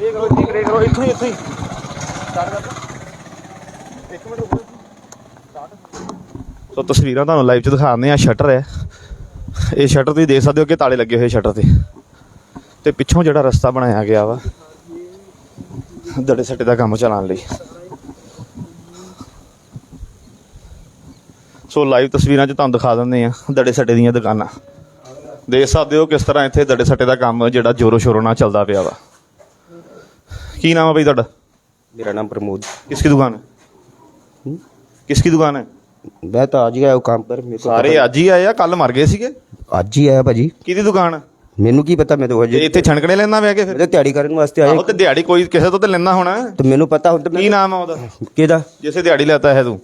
ਇਹ ਕਰੋ ਠੀਕ ਰੇ ਕਰੋ ਇੱਥੋਂ ਹੀ ਸਟਾਰਟ ਕਰ ਇੱਕ ਮਿੰਟ ਰੁਕੋ ਸੋ ਤਸਵੀਰਾਂ ਤੁਹਾਨੂੰ ਲਾਈਵ 'ਚ ਦਿਖਾਉਂਦੇ ਆ ਸ਼ਟਰ ਹੈ। ਇਹ ਸ਼ਟਰ ਤੁਸੀਂ ਦੇਖ ਸਕਦੇ ਹੋ ਕਿ ਤਾਲੇ ਲੱਗੇ ਹੋਏ ਸ਼ਟਰ ਤੇ। ਤੇ ਪਿੱਛੋਂ ਜਿਹੜਾ ਰਸਤਾ ਬਣਾਇਆ ਗਿਆ ਵਾ ਦੜੇ ਸੱਟੇ ਦਾ ਕੰਮ ਚਲਾਉਣ ਲਈ। ਸੋ ਲਾਈਵ ਤਸਵੀਰਾਂ 'ਚ ਤੁਹਾਨੂੰ ਦਿਖਾ ਦਿੰਦੇ ਆ ਦੜੇ ਸੱਟੇ ਦੀਆਂ ਦੁਕਾਨਾਂ। ਦੇਖ ਸਕਦੇ ਹੋ ਕਿਸ ਤਰ੍ਹਾਂ ਇੱਥੇ ਡੜੇ ਸੱਟੇ ਦਾ ਕੰਮ ਜਿਹੜਾ ਜ਼ੋਰੋ ਸ਼ੋਰੋ ਨਾਲ ਚੱਲਦਾ ਪਿਆ ਵਾ। ਕੀ ਨਾਮ ਆ ਬਈ ਤੁਹਾਡਾ? मेरा नाम प्रमोद किसकी दुकान है हम्म? किसकी दुकान है मैं तो आज ही आया हूँ काम पर मेरे को ਸਾਰੇ ਅੱਜ ਹੀ ਆਏ ਆ ਕੱਲ ਮਰ ਗਏ ਸੀਗੇ? ਅੱਜ ਹੀ ਆਇਆ ਭਾਜੀ। ਕਿਹਦੀ ਦੁਕਾਨ? ਮੈਨੂੰ ਕੀ ਪਤਾ ਮੈਂ ਤਾਂ ਇਹ ਇੱਥੇ ਛਣਕਣੇ ਲੈਣਾ ਵਿਆ ਕੇ ਫਿਰ? ਤਾਂ ਤਿਆਰੀ ਕਰਨ ਵਾਸਤੇ ਆਇਆ। ਉਹ ਤੇ ਦਿਹਾੜੀ ਕੋਈ ਕਿਸੇ ਤੋਂ ਤੇ ਲੈਂਦਾ ਹੋਣਾ। ਤੇ ਮੈਨੂੰ ਪਤਾ ਹੁਣ ਤਾਂ ਕੀ ਨਾਮ ਆ ਉਹਦਾ? ਕਿਹਦਾ? ਜਿਸੇ ਦਿਹਾੜੀ ਲੈਤਾ ਹੈ ਤੂੰ।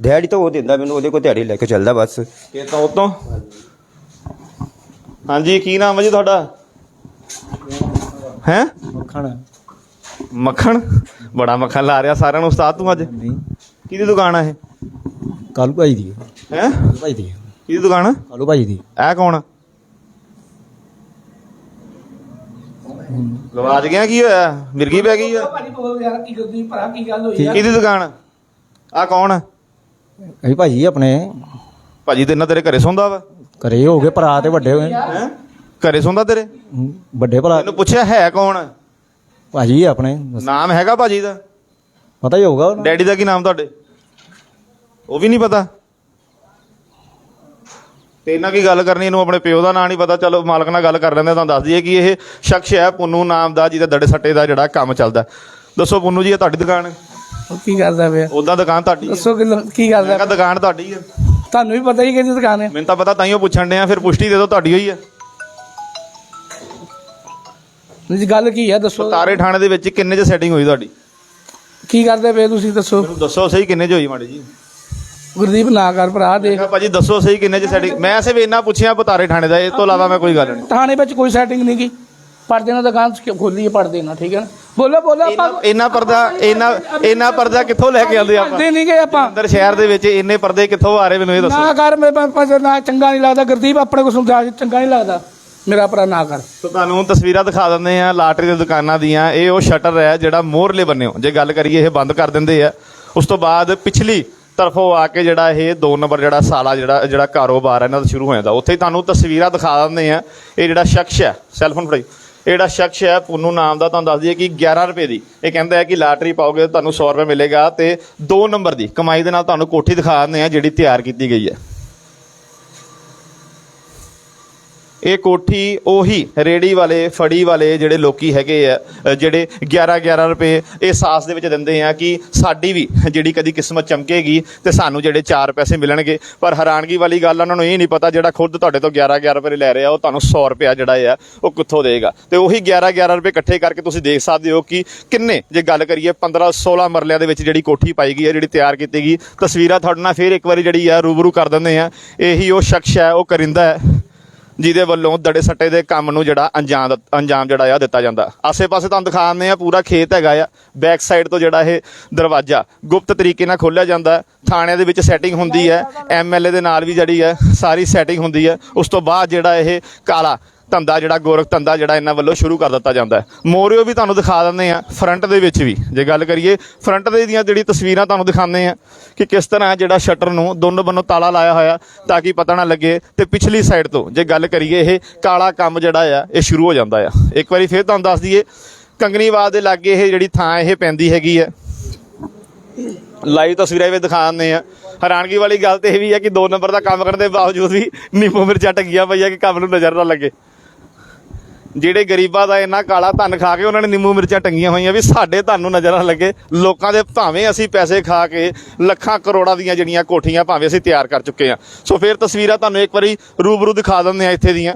ਦਿਹਾੜੀ ਤਾਂ ਉਹ ਦਿੰਦਾ ਮੈਨੂੰ ਉਹਦੇ ਕੋਲ ਦਿਹਾੜੀ ਲੈ ਕੇ ਚੱਲਦਾ ਬਸ। ਇਹ ਉਹ ਤੋਂ? ਹਾਂਜੀ ਕੀ ਨਾਮ ਹੈ ਜੀ ਤੁਹਾਡਾ? ਹੈ? ਮੱਖਣ। ਮੱਖਣ? ਬੜਾ ਮੱਖਣ ਲਾ ਰਿਹਾ ਸਾਰਿਆਂ ਨੂੰ ਉਸਤਾਦ ਤੂੰ ਅੱਜ। ਨਹੀਂ ਕਿਹਦੀ ਦੁਕਾਨ ਆ ਇਹ? ਕਾਲੂ ਭਾਈ ਦੀ। ਹੈ? ਭਾਈ ਦੀ। ਕਿਹਦੀ ਦੁਕਾਨ? ਆ ਕਾਲੂ ਭਾਈ ਦੀ। ਇਹ ਕੌਣ ਆ? ਗਵਾਚ ਗਿਆ ਕੀ ਹੋਇਆ? ਮਿਰਗੀ ਪੈ ਗਈ ਆ? ਭਾਜੀ ਬੋਲ ਯਾਰ ਕੀ ਕਰਦੀ ਭਰਾ ਕੀ ਗੱਲ ਹੋਈ ਯਾਰ ਕਿਹਦੀ ਦੁਕਾਨ? ਆ ਕੌਣ ਆ? ਅਸੀਂ ਭਾਜੀ ਆਪਣੇ। ਭਾਜੀ ਤੇ ਇਹਨਾਂ ਤੇਰੇ ਘਰੇ ਸੌਂਦਾ ਵਾ। ਘਰੇ ਹੋ ਗਏ ਭਰਾ ਤੇ ਵੱਡੇ ਹੋਏ। ਹੈ? ਘਰੇ ਸੌਂਦਾ ਤੇਰੇ? ਵੱਡੇ ਭਰਾ। ਤੈਨੂੰ ਪੁੱਛਿਆ ਹੈ ਕੌਣ? ਭਾਜੀ ਆਪਣੇ। ਨਾਮ ਹੈਗਾ ਭਾਜੀ ਦਾ? ਪਤਾ ਹੀ ਹੋਊਗਾ ਉਹਨੂੰ। ਡੈਡੀ ਦਾ ਕੀ ਨਾਮ ਤੁਹਾਡੇ? ਉਹ ਵੀ ਨਹੀਂ ਪਤਾ? ਤੇ ਇਹਨਾਂ ਕੀ ਗੱਲ ਕਰਨੀ? ਇਹਨੂੰ ਆਪਣੇ ਪਿਓ ਦਾ ਨਾਂ ਨਹੀਂ ਪਤਾ। ਚਲੋ ਮਾਲਕ ਨਾਲ ਗੱਲ ਕਰ ਲੈਂਦੇ ਤੁਹਾਨੂੰ ਦੱਸ ਦਈਏ ਕਿ ਇਹ ਸ਼ਖਸ ਹੈ ਪੁੰਨੂ ਨਾਮ ਦਾ ਜਿਹਦਾ ਦੜੇ ਸੱਟੇ ਦਾ ਜਿਹੜਾ ਕੰਮ ਚੱਲਦਾ। ਦੱਸੋ ਪੁੰਨੂ ਜੀ ਇਹ ਤੁਹਾਡੀ ਦੁਕਾਨ? ਹੈ ਉਹ ਕੀ ਕਰਦਾ ਪਿਆ? ਉਦਾਂ ਦੁਕਾਨ ਤੁਹਾਡੀ ਹੈ? ਦੱਸੋ ਕਿ ਕੀ ਮੈਂ ਕਰਦਾ ਕਿਹਾ ਦੁਕਾਨ ਤੁਹਾਡੀ ਹੈ। ਤੁਹਾਨੂੰ ਵੀ ਪਤਾ ਹੀ ਕਿਹਦੀ ਦੁਕਾਨ ਹੈ। ਮੈਨੂੰ ਤਾਂ ਪਤਾ ਤਾਈਓ ਪੁੱਛਣ ਡਿਆ ਫਿਰ ਪੁਸ਼ਟੀ ਦੇ ਦਿਓ ਤੁਹਾਡੀ ਹੋਈ ਹੈ। ਜੀ ਗੱਲ ਕੀ ਹੈ ਦੱਸੋ। ਤਾਰੇ ਥਾਣੇ ਦੇ ਵਿੱਚ ਕਿੰਨੇ ਚ ਸੈਟਿੰਗ ਹੋਈ ਤੁਹਾਡੀ? ਕੀ ਕਰਦੇ ਪਏ ਤੁਸੀਂ ਦੱਸੋ। ਮੈਨੂੰ ਦੱਸੋ ਸਹੀ ਕਿੰਨੇ ਚ ਹੋਈ ਮਾੜੀ ਜੀ। ਗੁਰਦੀਪ ਨਾ ਕਰ ਭਰਾ ਦੇਖ। ਭਾਜੀ ਦੱਸੋ ਸਹੀ ਕਿੰਨੇ ਚ ਸੈਟਿੰਗ ਮੈਂ ਸਿਰਫ ਇੰਨਾ ਪੁੱਛਿਆ ਪਤਾਰੇ ਥਾਣੇ ਦਾ ਇਸ ਤੋਂ ਇਲਾਵਾ ਮੈਂ ਕੋਈ ਗੱਲ ਨਹੀਂ। ਥਾਣੇ ਵਿੱਚ ਕੋਈ ਸੈਟਿੰਗ ਨਹੀਂ ਕੀ ਪਰਦੇ ਨਾਲ ਦੁਕਾਨ ਖੋਲੀ ਪਰਦੇ ਨਾਲ ਠੀਕ ਹੈ ਨਾ? ਬੋਲੋ ਬੋਲੋ ਆਪਾਂ। ਇੰਨਾ- ਪਰਦਾ ਇੰਨਾ ਇੰਨਾ ਪਰਦਾ ਕਿੱਥੋਂ ਲੈ ਕੇ ਆਉਂਦੇ ਆਪਾਂ? ਪਰਦੇ ਨਹੀਂ ਗਏ ਆਪਾਂ। ਅੰਦਰ ਸ਼ਹਿਰ ਦੇ ਵਿੱਚ ਇੰਨੇ ਪਰਦੇ ਕਿੱਥੋਂ ਆ ਰਹੇ ਮੈਨੂੰ ਇਹ ਦੱਸੋ। ਨਾ ਕਰ ਮੈਂ ਮੈਂ- ਮੈਂ- ਨਾ ਚੰਗਾ ਨਹੀਂ ਲੱਗਦਾ। ਗੁਰਦੀਪ ਆਪਣੇ ਕੋਲ ਸਮਝਾ ਚੰਗਾ ਨਹੀਂ ਲੱਗਦਾ। ਮੇਰਾ ਭਰਾ ਨਾ ਕਰ। ਸੋ ਤੁਹਾਨੂੰ ਤਸਵੀਰਾਂ ਦਿਖਾ ਦਿੰਦੇ ਆ ਲਾਟਰੀ ਦੀ ਦੁਕਾਨਾਂ ਦੀਆਂ। ਇਹ ਉਹ ਸ਼ਟਰ ਹੈ ਜਿਹੜਾ ਮੋਹਰਲੇ ਬੰਨਿਓ ਜੇ ਗੱਲ ਕਰੀਏ ਇਹ ਬੰਦ ਕਰ ਦਿੰਦੇ ਆ। ਉਸ ਤੋਂ ਬਾਅਦ ਪਿਛਲੀ ਤਰਫੋਂ ਆ ਕੇ ਜਿਹੜਾ ਇਹ ਦੋ ਨੰਬਰ ਜਿਹੜਾ ਸਾਲਾ ਜਿਹੜਾ ਜਿਹੜਾ ਕਾਰੋਬਾਰ ਇਹਨਾਂ ਦਾ ਸ਼ੁਰੂ ਹੋ ਜਾਂਦਾ। ਉੱਥੇ ਹੀ ਤੁਹਾਨੂੰ ਤਸਵੀਰਾਂ ਦਿਖਾ ਦਿੰਦੇ ਆ ਇਹ ਜਿਹੜਾ ਸ਼ਖਸ ਹੈ ਸੈਲਫੋਨ ਫੜਾਈ। ਜਿਹੜਾ ਸ਼ਖਸ ਹੈ, ਪੁੰਨੂ ਨਾਮ ਦਾ, ਤੁਹਾਨੂੰ ਦੱਸ ਦਈਏ ਕਿ 11 ਰੁਪਏ ਦੀ। ਇਹ ਕਹਿੰਦਾ ਹੈ ਕਿ ਲਾਟਰੀ ਪਾਓਗੇ ਤੁਹਾਨੂੰ 100 ਰੁਪਏ ਮਿਲੇਗਾ ਤੇ ਦੋ ਨੰਬਰ ਦੀ ਕਮਾਈ ਦੇ ਨਾਲ ਤੁਹਾਨੂੰ ਕੋਠੀ ਦਿਖਾ ਦਿੰਦੇ ਆ ਜਿਹੜੀ ਤਿਆਰ ਕੀਤੀ ਗਈ ਹੈ। ਇਹ ਕੋਠੀ ਉਹੀ ਰੇੜੀ ਵਾਲੇ ਫੜੀ ਵਾਲੇ ਜਿਹੜੇ ਲੋਕੀ ਹੈਗੇ ਆ ਜਿਹੜੇ 11 11 ਰੁਪਏ ਇਹ ਸਾਸ ਦੇ ਵਿੱਚ ਦਿੰਦੇ ਆ ਕਿ ਸਾਡੀ ਵੀ ਜਿਹੜੀ ਕਦੀ ਕਿਸਮਤ ਚਮਕੇਗੀ ਤੇ ਸਾਨੂੰ ਜਿਹੜੇ 4 ਪੈਸੇ ਮਿਲਣਗੇ। ਪਰ ਹੈਰਾਨਗੀ ਵਾਲੀ ਗੱਲ ਆ, ਉਹਨਾਂ ਨੂੰ ਇਹ ਨਹੀਂ ਪਤਾ ਜਿਹੜਾ ਖੁਦ ਤੁਹਾਡੇ ਤੋਂ 11 11 ਰੁਪਏ ਲੈ ਰਿਹਾ ਉਹ ਤੁਹਾਨੂੰ 100 ਰੁਪਏ ਜਿਹੜਾ ਆ ਉਹ ਕਿੱਥੋਂ ਦੇਗਾ ਤੇ ਉਹੀ 11 11 ਰੁਪਏ ਇਕੱਠੇ ਕਰਕੇ ਤੁਸੀਂ ਦੇਖ ਸਕਦੇ ਹੋ ਕਿ ਕਿੰਨੇ ਜੇ ਗੱਲ ਕਰੀਏ 15 16 ਮਰਲਿਆਂ ਦੇ ਵਿੱਚ ਜਿਹੜੀ ਕੋਠੀ ਪਾਈ ਗਈ ਹੈ ਜਿਹੜੀ ਤਿਆਰ ਕੀਤੀ ਗਈ ਤਸਵੀਰਾਂ ਤੁਹਾਡੇ ਨਾਲ ਫੇਰ ਇੱਕ ਵਾਰੀ ਜਿਹੜੀ ਆ ਰੂਬਰੂ ਕਰ ਦਿੰਦੇ ਆ। ਇਹੀ ਉਹ ਸ਼ਖਸ ਹੈ ਉਹ ਕਰਿੰਦਾ ਹੈ। ਜਿਹਦੇ ਵੱਲੋਂ ਦੜੇ ਸੱਟੇ ਦੇ ਕੰਮ ਨੂੰ ਜਿਹੜਾ ਅੰਜਾਮ ਦਿੱਤ- ਅੰਜਾਮ ਜਿਹੜਾ ਆ ਦਿੱਤਾ ਜਾਂਦਾ। ਆਸੇ-ਪਾਸੇ ਤੁਹਾਨੂੰ ਦਿਖਾਉਂਦੇ ਆ ਪੂਰਾ ਖੇਤ ਹੈਗਾ ਆ। ਬੈਕ ਸਾਈਡ ਤੋਂ ਜਿਹੜਾ ਇਹ ਦਰਵਾਜ਼ਾ ਗੁਪਤ ਤਰੀਕੇ ਨਾਲ ਖੋਲ੍ਹਿਆ ਜਾਂਦਾ। ਹੈ। ਥਾਣਿਆਂ ਦੇ ਵਿੱਚ ਸੈਟਿੰਗ ਹੁੰਦੀ ਹੈ ਐਮਐਲਏ ਦੇ ਨਾਲ ਵੀ ਜਿਹੜੀ ਹੈ, ਸਾਰੀ ਸੈਟਿੰਗ ਹੁੰਦੀ ਹੈ। ਉਸ ਤੋਂ ਬਾਅਦ ਜਿਹੜਾ ਇਹ ਕਾਲਾ ਧੰਦਾ ਜਿਹੜਾ ਗੋਰਖ ਧੰਦਾ ਜਿਹੜਾ ਇਹਨਾਂ ਵੱਲੋਂ ਸ਼ੁਰੂ ਕਰ ਦਿੱਤਾ ਜਾਂਦਾ ਹੈ। ਮੋਰਿਓ ਵੀ ਤੁਹਾਨੂੰ ਦਿਖਾ ਦਿੰਦੇ ਆ ਫਰੰਟ ਦੇ ਵਿੱਚ ਵੀ। ਜੇ ਗੱਲ ਕਰੀਏ, ਫਰੰਟ ਦੇ ਦੀਆਂ ਜਿਹੜੀ ਤਸਵੀਰਾਂ ਤੁਹਾਨੂੰ ਦਿਖਾਉਂਦੇ ਆ ਕਿ ਕਿਸ ਤਰ੍ਹਾਂ ਜਿਹੜਾ ਸ਼ਟਰ ਨੂੰ ਦੋਨੋਂ ਬੰਨੋਂ ਤਾਲਾ ਲਾਇਆ ਹੋਇਆ ਤਾਂ ਕਿ ਪਤਾ ਨਾ ਲੱਗੇ ਤੇ ਪਿਛਲੀ ਸਾਈਡ ਤੋਂ ਜੇ ਗੱਲ ਕਰੀਏ, ਇਹ ਕਾਲਾ ਕੰਮ ਜਿਹੜਾ ਆ, ਇਹ ਸ਼ੁਰੂ ਹੋ ਜਾਂਦਾ ਆ। ਇੱਕ ਵਾਰੀ ਫੇਰ ਤੁਹਾਨੂੰ ਦੱਸ ਦਈਏ, ਕੰਗਣੀਵਾਲ ਦੇ ਲਾਗੇ ਇਹ ਜਿਹੜੀ ਥਾਂ, ਇਹ ਪੈਂਦੀ ਹੈਗੀ ਆ। ਲਾਈਵ ਤਸਵੀਰਾਂ ਵੀ ਦਿਖਾ ਦਿੰਦੇ ਆ ਹੈਰਾਨਗੀ ਵਾਲੀ ਗੱਲ ਤੇ ਇਹ ਵੀ ਹੈ ਕਿ ਦੋ ਨੰਬਰ ਦਾ ਕੰਮ ਕਰਨ ਦੇ ਬਾਵਜੂਦ ਵੀ ਨਿੰਬੂ ਮਿਰਚਾਂ ਟੰਗੀਆਂ ਪਈਆਂ ਕਿ ਕੰਮ ਨੂੰ ਨਜ਼ਰ ਨਾ ਲੱਗੇ। ਜਿਹੜੇ ਗਰੀਬਾਂ ਦਾ ਇੰਨਾ ਕਾਲਾ ਧਨ ਖਾ ਕੇ ਉਹਨਾਂ ਨੇ ਨਿੰਬੂ ਮਿਰਚਾਂ ਟੰਗੀਆਂ ਹੋਈਆਂ ਵੀ ਸਾਡੇ ਧਨ ਨੂੰ ਨਜ਼ਰ ਨਾ ਲੱਗੇ, ਲੋਕਾਂ ਦੇ ਭਾਵੇਂ ਅਸੀਂ ਪੈਸੇ ਖਾ ਕੇ ਲੱਖਾਂ ਕਰੋੜਾਂ ਦੀਆਂ ਜਿਹੜੀਆਂ ਕੋਠੀਆਂ ਭਾਵੇਂ ਅਸੀਂ ਤਿਆਰ ਕਰ ਚੁੱਕੇ ਆ ਸੋ ਫਿਰ ਤਸਵੀਰਾਂ ਤੁਹਾਨੂੰ ਇੱਕ ਵਾਰੀ ਰੂਬਰੂ ਦਿਖਾ ਦਿੰਦੇ ਆ ਇੱਥੇ ਦੀਆਂ।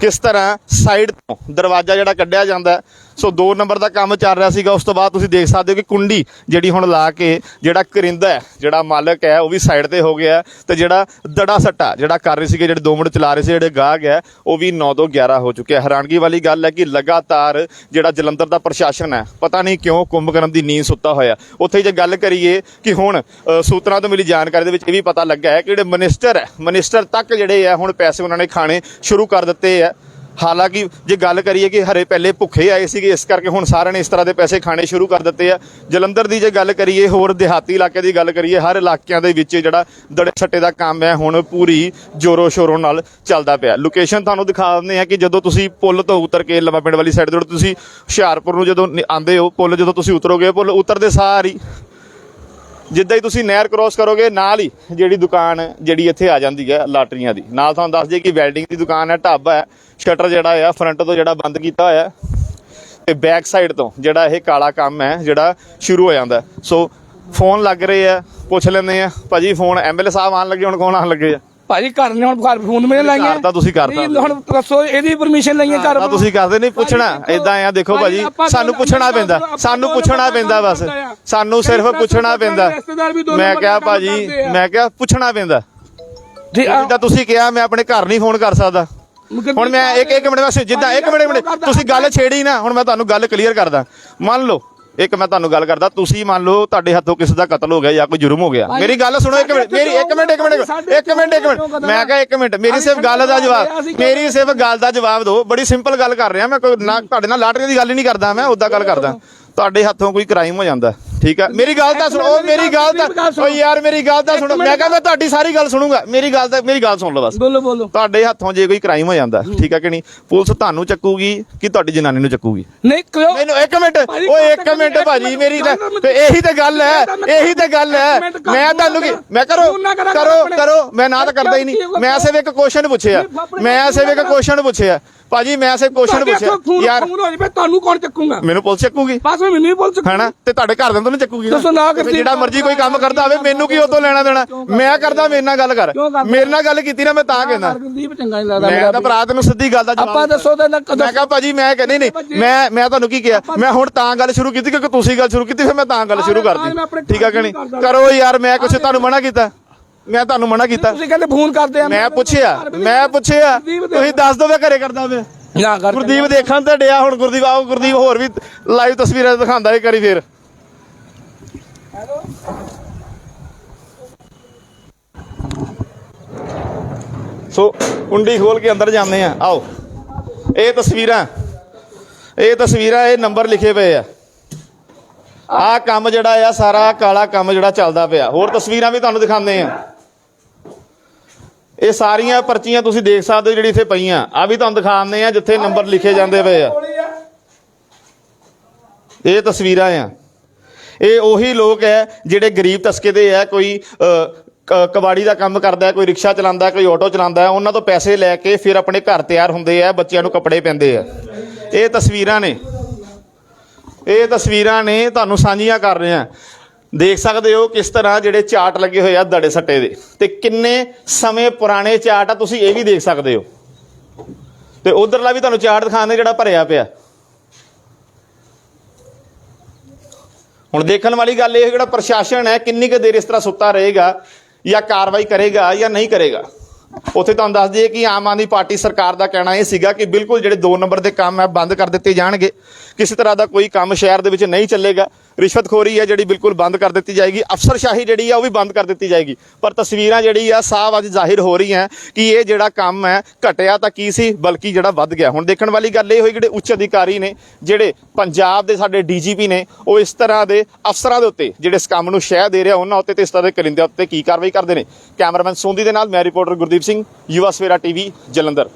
ਕਿਸ ਤਰ੍ਹਾਂ ਸਾਈਡ ਤੋਂ ਦਰਵਾਜ਼ਾ ਜਿਹੜਾ ਕੱਢਿਆ ਜਾਂਦਾ ਸੋ 2 ਨੰਬਰ ਦਾ ਕੰਮ ਚੱਲ ਰਿਹਾ ਸੀਗਾ, ਉਸ ਤੋਂ ਬਾਅਦ ਤੁਸੀਂ ਦੇਖ ਸਕਦੇ ਹੋ ਕਿ ਕੁੰਡੀ ਜਿਹੜੀ ਹੁਣ ਲਾ ਕੇ ਜਿਹੜਾ ਕਰਿੰਦਾ ਹੈ, ਜਿਹੜਾ ਮਾਲਕ ਹੈ, ਉਹ ਵੀ ਸਾਈਡ ਤੇ ਹੋ ਗਿਆ ਹੈ ਤੇ ਜਿਹੜਾ ਦੜਾ ਸੱਟਾ ਜਿਹੜਾ ਕਰ ਰਹੇ ਸੀਗੇ, ਜਿਹੜੇ 2 ਮਿੰਟ ਚਲਾ ਰਹੇ ਸੀ, ਜਿਹੜੇ ਗਾਹਕ ਹੈ, ਉਹ ਵੀ 9 ਤੋਂ 11 ਹੋ ਚੁੱਕਿਆ ਹੈਰਾਨਗੀ ਵਾਲੀ ਗੱਲ ਹੈ ਕਿ ਲਗਾਤਾਰ ਜਿਹੜਾ ਜਲੰਧਰ ਦਾ ਪ੍ਰਸ਼ਾਸਨ ਹੈ, ਪਤਾ ਨਹੀਂ ਕਿਉਂ ਕੁੰਭਕਰਨ ਦੀ ਨੀਂਦ ਸੁੱਤਾ ਹੋਇਆ ਉੱਥੇ ਜੇ ਗੱਲ ਕਰੀਏ ਕਿ ਹੁਣ ਸੂਤਰਾਂ ਤੋਂ ਮਿਲੀ ਜਾਣਕਾਰੀ ਦੇ ਵਿੱਚ ਇਹ ਵੀ ਪਤਾ ਲੱਗਾ ਹੈ ਕਿ ਜਿਹੜੇ ਮਿਨਿਸਟਰ ਹੈ ਮਿਨਿਸਟਰ ਤੱਕ ਜਿਹੜੇ ਆ ਹੁਣ ਪੈਸੇ ਉਹਨਾਂ ਨੇ ਖਾਣੇ ਸ਼ੁਰੂ ਕਰ ਦਿੱਤੇ ਆ ਹਾਲਾਂਕਿ ਜੇ ਗੱਲ ਕਰੀਏ ਕਿ ਹਰੇ ਪਹਿਲੇ ਭੁੱਖੇ ਆਏ ਸੀਗੇ, ਇਸ ਕਰਕੇ ਹੁਣ ਸਾਰਿਆਂ ਨੇ ਇਸ ਤਰ੍ਹਾਂ ਦੇ ਪੈਸੇ ਖਾਣੇ ਸ਼ੁਰੂ ਕਰ ਦਿੱਤੇ ਆ। ਜਲੰਧਰ ਦੀ ਜੇ ਗੱਲ ਕਰੀਏ, ਹੋਰ ਦਿਹਾਤੀ ਇਲਾਕੇ ਦੀ ਗੱਲ ਕਰੀਏ, ਹਰ ਇਲਾਕਿਆਂ ਦੇ ਵਿੱਚ ਜਿਹੜਾ ਦੜੇ ਸੱਟੇ ਦਾ ਕੰਮ ਹੈ, ਹੁਣ ਪੂਰੀ ਜੋਰੋ ਸ਼ੋਰੋ ਨਾਲ ਚੱਲਦਾ ਪਿਆ। ਲੋਕੇਸ਼ਨ ਤੁਹਾਨੂੰ ਦਿਖਾ ਦਿੰਦੇ ਆ ਕਿ ਜਦੋਂ ਤੁਸੀਂ ਪੁੱਲ ਤੋਂ ਉਤਰ ਕੇ ਲੰਬਾ ਪਿੰਡ ਵਾਲੀ ਸਾਈਡ ਤੋਂ ਤੁਸੀਂ ਹੁਸ਼ਿਆਰਪੁਰ ਨੂੰ ਜਦੋਂ ਨ- ਆਉਂਦੇ ਹੋ, ਪੁੱਲ ਜਦੋਂ ਤੁਸੀਂ ਉਤਰੋਗੇ, ਪੁਲ ਉਤਰਦੇ ਸਾਰ ਹੀ ਜਿੱਦਾਂ ਹੀ ਤੁਸੀਂ ਨਹਿਰ ਕ੍ਰੋਸ ਕਰੋਗੇ ਨਾਲ ਹੀ ਜਿਹੜੀ ਦੁਕਾਨ ਜਿਹੜੀ ਇੱਥੇ ਆ ਜਾਂਦੀ ਹੈ ਲਾਟਰੀਆਂ ਦੀ ਨਾਲ ਤੁਹਾਨੂੰ ਦੱਸ ਦਈਏ ਕਿ ਵੈਲਡਿੰਗ ਦੀ ਦੁਕਾਨ ਹੈ ਢਾਬਾ ਹੈ ਸ਼ਟਰ ਜਿਹੜਾ ਆ ਫਰੰਟ ਤੋਂ ਜਿਹੜਾ ਬੰਦ ਕੀਤਾ ਹੋਇਆ ਹੈ ਤੇ ਬੈਕ ਸਾਈਡ ਤੋਂ ਜਿਹੜਾ ਇਹ ਕਾਲਾ ਕੰਮ ਹੈ ਜਿਹੜਾ ਸ਼ੁਰੂ ਹੋ ਜਾਂਦਾ। ਸੋ ਫੋਨ ਲੱਗ ਰਹੇ ਆ ਪੁੱਛ ਲੈਂਦੇ ਆ ਭਾਜੀ ਫੋਨ ਐਮਐਲਏ ਸਾਹਿਬ ਆਉਣ ਲੱਗੇ ਹੁਣ ਕੌਣ ਆਉਣ ਲੱਗੇ ਆ ਭਾਜੀ ਘਰ ਨੇ ਹੁਣ ਘਰ ਫੋਨ ਮੇਰੇ ਲਾਈਆਂ ਕਰਤਾ ਤੁਸੀਂ। ਨਹੀਂ, ਹੁਣ ਦੱਸੋ ਇਹਦੀ ਪਰਮਿਸ਼ਨ ਲਈਏ ਘਰ ਤਾਂ ਤੁਸੀਂ ਕਰਦੇ ਨਹੀਂ ਪੁੱਛਣਾ ਇਦਾਂ ਆ ਦੇਖੋ ਭਾਜੀ, ਸਾਨੂੰ ਪੁੱਛਣਾ ਪੈਂਦਾ ਸਾਨੂੰ ਪੁੱਛਣਾ ਪੈਂਦਾ ਬਸ ਕਰਦੇ। ਸਾਨੂੰ ਸਿਰਫ ਪੁੱਛਣਾ ਪੈਂਦਾ। ਮੈਂ ਕਿਹਾ ਭਾਜੀ। ਮੈਂ ਕਿਹਾ ਪੁੱਛਣਾ ਪੈਂਦਾ। ਜਿੱਦਾਂ ਤੁਸੀਂ ਕਿਹਾ ਮੈਂ ਆਪਣੇ ਘਰ ਨਹੀਂ ਫੋਨ ਕਰ ਸਕਦਾ। ਹੁਣ ਮੈਂ ਇੱਕ ਇੱਕ ਮਿੰਟ ਵਾਸਤੇ ਜਿੱਦਾਂ ਇੱਕ ਮਿੰਟ ਮਿੰਟ। ਤੁਸੀਂ ਗੱਲ ਛੇੜੀ ਨਾ ਹੁਣ ਮੈਂ ਤੁਹਾਨੂੰ ਗੱਲ ਕਲੀਅਰ ਕਰਦਾ। ਮੰਨ ਲਓ ਇੱਕ ਮੈਂ ਤੁਹਾਨੂੰ ਗੱਲ ਕਰਦਾ ਤੁਸੀਂ ਮੰਨ ਲਓ ਤੁਹਾਡੇ ਹੱਥੋਂ ਕਿਸੇ ਦਾ ਕਤਲ ਹੋ ਗਿਆ ਜਾਂ ਕੋਈ ਜੁਰਮ ਹੋ ਗਿਆ। ਮੇਰੀ ਗੱਲ ਸੁਣੋ ਇੱਕ ਮਿੰਟ ਮੇਰੀ ਇੱਕ ਮਿੰਟ ਇੱਕ ਮਿੰਟ ਇੱਕ ਮਿੰਟ ਇੱਕ ਮਿੰਟ ਮੈਂ ਕਿਹਾ ਇੱਕ ਮਿੰਟ ਮੇਰੀ ਸਿਰਫ ਗੱਲ ਦਾ ਜਵਾਬ ਮੇਰੀ ਸਿਰਫ ਗੱਲ ਦਾ ਜਵਾਬ ਦਿਓ। ਬੜੀ ਸਿੰਪਲ ਗੱਲ ਕਰ ਰਿਹਾ ਮੈਂ ਕੋਈ ਨਾ ਤੁਹਾਡੇ ਨਾਲ ਲਾਟਰੀ ਦੀ ਗੱਲ ਹੀ ਨਹੀਂ ਕਰਦਾ ਮੈਂ ਉਦਾਂ ਗੱਲ ਕਰਦਾ। ਤੁਹਾਡੇ ਹੱਥੋਂ ਕੋਈ ਕ੍ਰਾਈਮ ਹੋ ਜਾਂਦਾ। ਠੀਕ ਹੈ ਮੇਰੀ ਗੱਲ ਤਾਂ ਸੁਣੋ ਮੇਰੀ ਗੱਲ ਤਾਂ ਓ ਯਾਰ ਮੇਰੀ ਗੱਲ ਤਾਂ ਸੁਣੋ। ਮੈਂ ਕਿਹਾ ਮੈਂ ਤੁਹਾਡੀ ਸਾਰੀ ਗੱਲ ਸੁਣੂੰਗਾ। ਮੇਰੀ ਗੱਲ ਤਾਂ ਮੇਰੀ ਗੱਲ ਸੁਣ ਲਓ ਬਸ। ਬੋਲੋ ਬੋਲੋ। ਤੁਹਾਡੇ ਹੱਥੋਂ ਜੇ ਕੋਈ ਕ੍ਰਾਈਮ ਹੋ ਜਾਂਦਾ ਠੀਕ ਹੈ ਕਿ ਨਹੀਂ? ਪੁਲਿਸ ਤੁਹਾਨੂੰ ਚੱਕੂਗੀ ਕਿ ਤੁਹਾਡੀ ਜਨਾਨੀ ਨੂੰ ਚੱਕੂਗੀ? ਨਹੀਂ ਕਿਉਂ? ਮੈਨੂੰ ਇੱਕ ਮਿੰਟ ਓਏ ਇੱਕ ਮਿੰਟ ਭਾਜੀ ਮੇਰੀ ਤਾਂ- ਇਹੀ ਤਾਂ ਗੱਲ ਹੈ ਇਹੀ ਤਾਂ ਗੱਲ ਹੈ। ਮੈਂ ਤੁਹਾਨੂੰ ਕੀ ਮੈਂ ਕਰੋ ਕਰਾ। ਕਰੋ ਮੈਂ ਨਾ ਤਾਂ ਕਰਦਾ ਹੀ ਨਹੀਂ। ਮੈਂ ਸਿਰਫ ਇੱਕ ਕੁਐਸਚਨ ਪੁੱਛਿਆ। ਮੈਂ ਸਿਰਫ ਇੱਕ ਕੁਐਸਚਨ ਪੁੱਛਿਆ। ਭਾਜੀ ਮੈਂ ਸਿਰਫ ਕੁਐਸਚਨ ਪੁੱਛਿਆ। ਯਾਰ ਫੋਨ ਹੋ ਜਾਵੇ ਤੁਹਾਨੂੰ ਕੌਣ ਚੱਕੂਗਾ? ਮੈਨੂੰ ਪੁਲਿਸ ਚੱਕੂਗੀ। ਬਸ ਮੈਂ ਮੈਨੂੰ ਹੀ ਪੁਲਿਸ ਚੱਕੂ ਹੈਨਾ? ਤੇ ਤੁਹਾਡੇ ਘਰ ਦੇ ਤੋਂ ਨਹੀਂ ਚੱਕੂਗੀ ਦੱਸੋ ਨਾ ਫਿਰ ਕਰਦੀ। ਜਿਹੜਾ ਮਰਜ਼ੀ ਕੋਈ ਕੰਮ ਕਰਦਾ ਹੋਵੇ ਮੈਨੂੰ ਕੀ ਉਤੋਂ ਲੈਣਾ ਦੇਣਾ? ਮੈਂ ਕਰਦਾ ਮੇਰੇ ਨਾਲ ਗੱਲ ਕਰ। ਕਿਉਂ ਕਰਦਾ? ਮੇਰੇ ਨਾਲ ਗੱਲ ਕੀਤੀ ਨਾ ਮੈਂ ਤਾਂ ਕਹਿੰਦਾ। ਗੁਰਦੀਪ ਚੰਗਾ ਨਹੀਂ ਲੱਗਦਾ ਮੈਂ ਮੇਰਾ ਤਾਂ ਭਰਾ ਤੈਨੂੰ ਸਿੱਧੀ ਗੱਲ ਦਾ ਜਵਾਬ ਆਪਾਂ ਦੱਸੋ ਤੇ ਨਾ ਮੈਂ ਕਿਹਾ ਭਾਜੀ ਮੈਂ ਕਹਿੰਦੀ ਨਹੀਂ ਮੈਂ ਮੈਂ ਤੁਹਾਨੂੰ ਕੀ ਕਿਹਾ? ਮੈਂ ਹੁਣ ਤਾਂ ਗੱਲ ਸ਼ੁਰੂ ਕੀਤੀ ਕਿਉਂਕਿ ਤੁਸੀਂ ਗੱਲ ਸ਼ੁਰੂ ਕੀਤੀ ਫਿਰ ਮੈਂ ਤਾਂ ਗੱਲ ਸ਼ੁਰੂ ਕਰਦੀ ਠੀਕ ਆ ਕਿ ਨਹੀਂ? ਕਰੋ ਯਾਰ ਮੈਂ ਕੁਛ ਤੁਹਾਨੂੰ ਮਨਾ ਕੀਤਾ। ਮੈਂ ਤੁਹਾਨੂੰ ਮਨਾ ਕੀਤਾ। ਤੁਸੀਂ ਕਹਿੰਦੇ ਫੋਨ ਕਰਦੇ ਆ ਮੈਂ ਪੁੱਛਿਆ ਮੈਂ ਪੁੱਛਿਆ ਤੁਸੀਂ ਦੱਸ ਦੋ ਮੈਂ ਘਰੇ ਕਰਦਾ ਮੈਂ। ਨਾ ਕਰ ਗੁਰਦੀਪ ਦੇਖਣ ਤੇ ਡਿਆ ਹੁਣ ਗੁਰਦੀਪ ਆਓ ਗੁਰਦੀਪ ਹੋਰ ਵੀ ਲਾਈਵ ਤਸਵੀਰਾਂ ਦਿਖਾਉਂਦਾ ਇਹ ਕਰੀ ਫੇਰ। ਸੋ ਕੁੰਡੀ ਖੋਲ ਕੇ ਅੰਦਰ ਜਾਂਦੇ ਆ। ਆਓ ਇਹ ਤਸਵੀਰਾਂ ਇਹ ਤਸਵੀਰਾਂ ਇਹ ਨੰਬਰ ਲਿਖੇ ਪਏ ਆ। ਆਹ ਕੰਮ ਜਿਹੜਾ ਆ ਸਾਰਾ ਕਾਲਾ ਕੰਮ ਜਿਹੜਾ ਚੱਲਦਾ ਪਿਆ। ਹੋਰ ਤਸਵੀਰਾਂ ਵੀ ਤੁਹਾਨੂੰ ਦਿਖਾਉਂਦੇ ਆ। ਇਹ ਸਾਰੀਆਂ ਪਰਚੀਆਂ ਤੁਸੀਂ ਦੇਖ ਸਕਦੇ ਹੋ ਜਿਹੜੀ ਇੱਥੇ ਪਈਆਂ। ਆ ਵੀ ਤੁਹਾਨੂੰ ਦਿਖਾਉਂਦੇ ਆ ਜਿੱਥੇ ਨੰਬਰ ਲਿਖੇ ਜਾਂਦੇ ਪਏ ਆ। ਇਹ ਤਸਵੀਰਾਂ ਆ। ਇਹ ਉਹੀ ਲੋਕ ਹੈ ਜਿਹੜੇ ਗਰੀਬ ਤਸਕੇ ਦੇ ਆ, ਕੋਈ ਕ- ਕਬਾੜੀ ਦਾ ਕੰਮ ਕਰਦਾ, ਕੋਈ ਰਿਕਸ਼ਾ ਚਲਾਉਂਦਾ, ਕੋਈ ਆਟੋ ਚਲਾਉਂਦਾ, ਉਹਨਾਂ ਤੋਂ ਪੈਸੇ ਲੈ ਕੇ ਫਿਰ ਆਪਣੇ ਘਰ ਤਿਆਰ ਹੁੰਦੇ ਆ, ਬੱਚਿਆਂ ਨੂੰ ਕੱਪੜੇ ਪੈਂਦੇ ਆ। ਇਹ ਤਸਵੀਰਾਂ ਨੇ। ਇਹ ਤਸਵੀਰਾਂ ਨੇ, ਤੁਹਾਨੂੰ ਸਾਂਝੀਆਂ ਕਰ ਰਹੇ ਆ ਦੇਖ ਸਕਦੇ ਹੋ ਕਿਸ ਤਰ੍ਹਾਂ ਜਿਹੜੇ ਚਾਰਟ ਲੱਗੇ ਹੋਏ ਆ ਦੜੇ ਸੱਟੇ ਦੇ। ਤੇ ਕਿੰਨੇ ਸਮੇਂ ਪੁਰਾਣੇ ਚਾਰਟ ਆ, ਤੁਸੀਂ ਇਹ ਵੀ ਦੇਖ ਸਕਦੇ ਹੋ। ਤੇ ਉਧਰਲਾ ਵੀ ਤੁਹਾਨੂੰ ਚਾਰਟ ਦਿਖਾਉਂਦੇ ਜਿਹੜਾ ਭਰਿਆ ਪਿਆ। ਹੁਣ ਦੇਖਣ ਵਾਲੀ ਗੱਲ ਇਹ ਜਿਹੜਾ ਪ੍ਰਸ਼ਾਸਨ ਹੈ, ਕਿੰਨੀ ਕੁ ਦੇਰ ਇਸ ਤਰ੍ਹਾਂ ਸੁੱਤਾ ਰਹੇਗਾ ਜਾਂ ਕਾਰਵਾਈ ਕਰੇਗਾ ਜਾਂ ਨਹੀਂ ਕਰੇਗਾ। ਉੱਥੇ ਤੁਹਾਨੂੰ ਦੱਸ ਦਈਏ ਕਿ ਆਮ ਆਦਮੀ ਪਾਰਟੀ ਸਰਕਾਰ ਦਾ ਕਹਿਣਾ ਇਹ ਸੀਗਾ ਕਿ ਬਿਲਕੁਲ ਜਿਹੜੇ 2 ਨੰਬਰ ਦੇ ਕੰਮ ਹੈ ਬੰਦ ਕਰ ਦਿੱਤੇ ਜਾਣਗੇ। ਕਿਸੇ ਤਰ੍ਹਾਂ ਦਾ ਕੋਈ ਕੰਮ ਸ਼ਹਿਰ ਦੇ ਵਿੱਚ ਨਹੀਂ ਚੱਲੇਗਾ। ਰਿਸ਼ਵਤਖੋਰੀ ਹੈ, ਜਿਹੜੀ ਬਿਲਕੁਲ ਬੰਦ ਕਰ ਦਿੱਤੀ ਜਾਏਗੀ। ਅਫਸਰਸ਼ਾਹੀ ਜਿਹੜੀ ਆ, ਉਹ ਵੀ ਬੰਦ ਕਰ ਦਿੱਤੀ ਜਾਏਗੀ। ਪਰ ਤਸਵੀਰਾਂ ਜਿਹੜੀ ਆ, ਸਾਫ਼ ਅੱਜ ਜ਼ਾਹਿਰ ਹੋ ਰਹੀਆਂ ਕਿ ਇਹ ਜਿਹੜਾ ਕੰਮ ਹੈ, ਘਟਿਆ ਤਾਂ ਕੀ ਸੀ, ਬਲਕਿ ਜਿਹੜਾ ਵੱਧ ਗਿਆ। ਹੁਣ ਦੇਖਣ ਵਾਲੀ ਗੱਲ ਇਹ ਹੋਈ, ਜਿਹੜੇ ਉੱਚ ਅਧਿਕਾਰੀ ਨੇ, ਜਿਹੜੇ ਪੰਜਾਬ ਦੇ ਸਾਡੇ ਡੀਜੀਪੀ ਨੇ, ਉਹ ਇਸ ਤਰ੍ਹਾਂ ਦੇ ਅਫਸਰਾਂ ਦੇ ਉੱਤੇ, ਜਿਹੜੇ ਇਸ ਕੰਮ ਨੂੰ ਸ਼ਹਿ ਦੇ ਰਿਹਾ, ਉਹਨਾਂ ਉੱਤੇ ਤੇ ਇਸ ਤਰ੍ਹਾਂ ਦੇ ਕਰਿੰਦਿਆਂ ਉੱਤੇ ਕੀ ਕਾਰਵਾਈ ਕਰਦੇ ਨੇ। ਕੈਮਰਾਮੈਨ ਸੋਂਦੀ ਦੇ ਨਾਲ, ਮੈਂ ਰਿਪੋਰਟਰ ਗੁਰਦੀਪ ਸਿੰਘ, ਯੁਵਾ ਸਵੇਰਾ ਟੀਵੀ, ਜਲੰਧਰ।